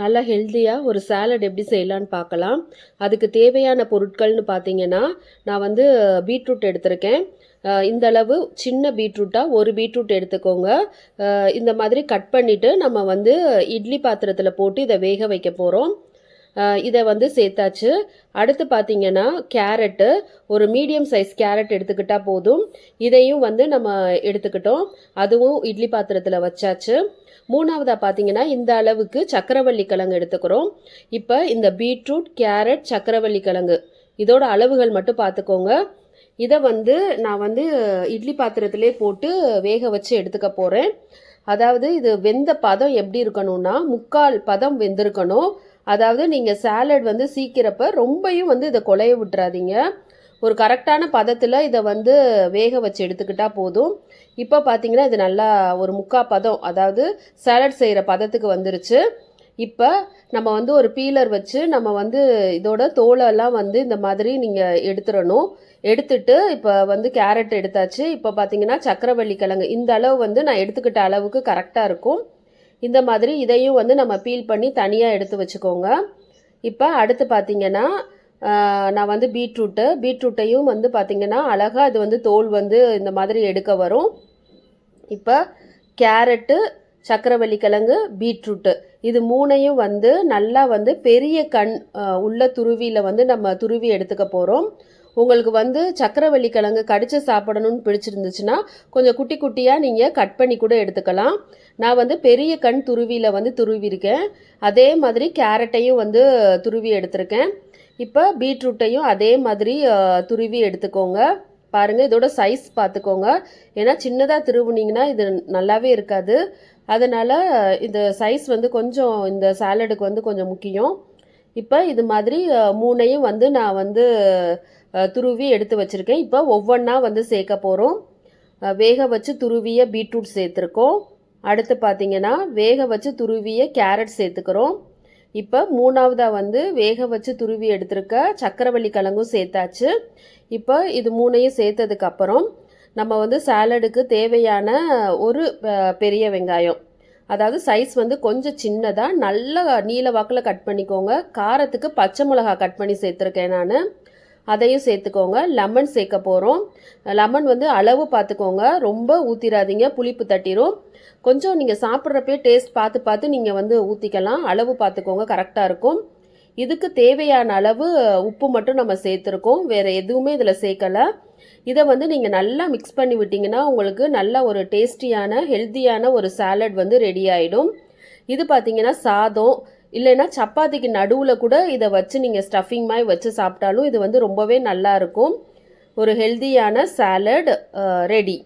நல்லா ஹெல்த்தியாக ஒரு சேலட் எப்படி செய்யலான்னு பார்க்கலாம். அதுக்கு தேவையான பொருட்கள்னு பார்த்தீங்கன்னா நான் வந்து பீட்ரூட் எடுத்திருக்கேன். இந்தளவு இந்த அளவு சின்ன பீட்ரூட்டாக ஒரு பீட்ரூட் எடுத்துக்கோங்க. இந்த மாதிரி கட் பண்ணிவிட்டு நம்ம வந்து இட்லி பாத்திரத்தில் போட்டு இதை வேக வைக்க போகிறோம் இதை வந்து சேர்த்தாச்சு. அடுத்து பார்த்தீங்கன்னா கேரட்டு. ஒரு மீடியம் சைஸ் கேரட் எடுத்துக்கிட்டால் போதும். இதையும் வந்து நம்ம எடுத்துக்கிட்டோம். அதுவும் இட்லி பாத்திரத்தில் வச்சாச்சு. மூணாவதாக பார்த்தீங்கன்னா இந்த அளவுக்கு சக்கரவள்ளி கிழங்கு எடுத்துக்கிறோம். இப்போ இந்த பீட்ரூட் கேரட் சக்கரவள்ளி கிழங்கு. இதோட அளவுகள் மட்டும் பார்த்துக்கோங்க இதை வந்து நான் வந்து இட்லி பாத்திரத்திலே போட்டு வேக வச்சு எடுத்துக்க போகிறேன் அதாவது இது வெந்த பதம் எப்படி இருக்கணும்னா முக்கால் பதம் வெந்திருக்கணும். அதாவது நீங்கள் சாலட் வந்து சீக்கிரப்ப ரொம்பையும் வந்து இதை கொலைய விட்டுறாதீங்க. ஒரு கரெக்டான பதத்தில் இதை வந்து வேக வச்சு எடுத்துக்கிட்டால் போதும். இப்போ பார்த்தீங்கன்னா இது நல்லா ஒரு முக்கா பதம் அதாவது சாலட் செய்கிற பதத்துக்கு வந்துருச்சு. இப்போ நம்ம வந்து ஒரு பீலர் வச்சு நம்ம வந்து இதோட தோலெல்லாம் வந்து இந்த மாதிரி நீங்கள் எடுத்துடணும். எடுத்துட்டு இப்போ வந்து கேரட் எடுத்தாச்சு. இப்போ பார்த்தீங்கன்னா சக்கரவள்ளி கிழங்கு இந்த அளவு வந்து நான் எடுத்துக்கிட்ட அளவுக்கு கரெக்டாக இருக்கும். இந்த மாதிரி இதையும் வந்து நம்ம பீல் பண்ணி தனியாக எடுத்து வச்சுக்கோங்க. இப்போ அடுத்து பார்த்தீங்கன்னா நான் வந்து பீட்ரூட்டு பீட்ரூட்டையும் வந்து பார்த்திங்கன்னா அழகாக அது வந்து தோல் வந்து இந்த மாதிரி எடுக்க வரும். இப்போ கேரட்டு சக்கரவள்ளி கிழங்கு பீட்ரூட்டு. இது மூணையும் வந்து நல்லா வந்து பெரிய கண் உள்ள துருவியில் வந்து நம்ம துருவி எடுத்துக்க போகிறோம் உங்களுக்கு வந்து சக்கரவள்ளி கிழங்கு கடிச்சு சாப்பிடணும்னு பிடிச்சிருந்துச்சுன்னா கொஞ்சம் குட்டி குட்டியாக நீங்கள் கட் பண்ணி கூட எடுத்துக்கலாம். நான் வந்து பெரிய கண் துருவியில் வந்து துருவிருக்கேன் அதே மாதிரி கேரட்டையும் வந்து துருவி எடுத்திருக்கேன். இப்போ பீட்ரூட்டையும் அதே மாதிரி துருவி எடுத்துக்கோங்க. பாருங்கள் இதோட சைஸ் பார்த்துக்கோங்க. ஏன்னா சின்னதாக திருவுனீங்கன்னா இது நல்லாவே இருக்காது. அதனால் இந்த சைஸ் வந்து கொஞ்சம் இந்த சாலடுக்கு வந்து கொஞ்சம் முக்கியம். இப்போ இது மாதிரி மூணையும் வந்து நான் வந்து துருவி எடுத்து வச்சுருக்கேன். இப்போ ஒவ்வொன்றா வந்து சேர்க்க போகிறோம் வேக வச்சு துருவிய பீட்ரூட் சேர்த்துருக்கோம். அடுத்து பார்த்தீங்கன்னா வேக வச்சு துருவிய கேரட் சேர்த்துக்கிறோம். இப்போ மூணாவதாக வந்து வேக வச்சு துருவி எடுத்திருக்க சக்கரவள்ளி கிழங்கும் சேர்த்தாச்சு. இப்போ இது மூணையும் சேர்த்ததுக்கப்புறம் நம்ம வந்து சாலடுக்கு தேவையான ஒரு பெரிய வெங்காயம். அதாவது சைஸ் வந்து கொஞ்சம் சின்னதாக நல்ல நீல வாக்கில் கட் பண்ணிக்கோங்க. காரத்துக்கு பச்சை மிளகா கட் பண்ணி சேர்த்துருக்கேன் நான். அதையும் சேர்த்துக்கோங்க. லெமன் சேர்க்க போகிறோம் லெமன் வந்து அளவு பார்த்துக்கோங்க. ரொம்ப ஊற்றிடாதீங்க புளிப்பு தட்டிடும் கொஞ்சம் நீங்கள் சாப்பிட்றப்பே டேஸ்ட் பார்த்து பார்த்து நீங்கள் வந்து ஊற்றிக்கலாம் அளவு பார்த்துக்கோங்க. கரெக்டாக இருக்கும். இதுக்கு தேவையான அளவு உப்பு மட்டும் நம்ம சேர்த்துருக்கோம். வேறு எதுவுமே இதில் சேர்க்கலை. இதை வந்து நீங்கள் நல்லா மிக்ஸ் பண்ணி விட்டிங்கன்னா உங்களுக்கு நல்ல ஒரு டேஸ்டியான ஹெல்த்தியான ஒரு சாலட் வந்து ரெடி ஆகிடும் இது பார்த்தீங்கன்னா சாதம் இல்லைன்னா சப்பாத்திக்கு நடுவில் கூட இதை வச்சு நீங்கள் ஸ்டஃபிங் மாதிரி வச்சு சாப்பிட்டாலும் இது வந்து ரொம்பவே நல்லா இருக்கும். ஒரு ஹெல்த்தியான சாலட் ரெடி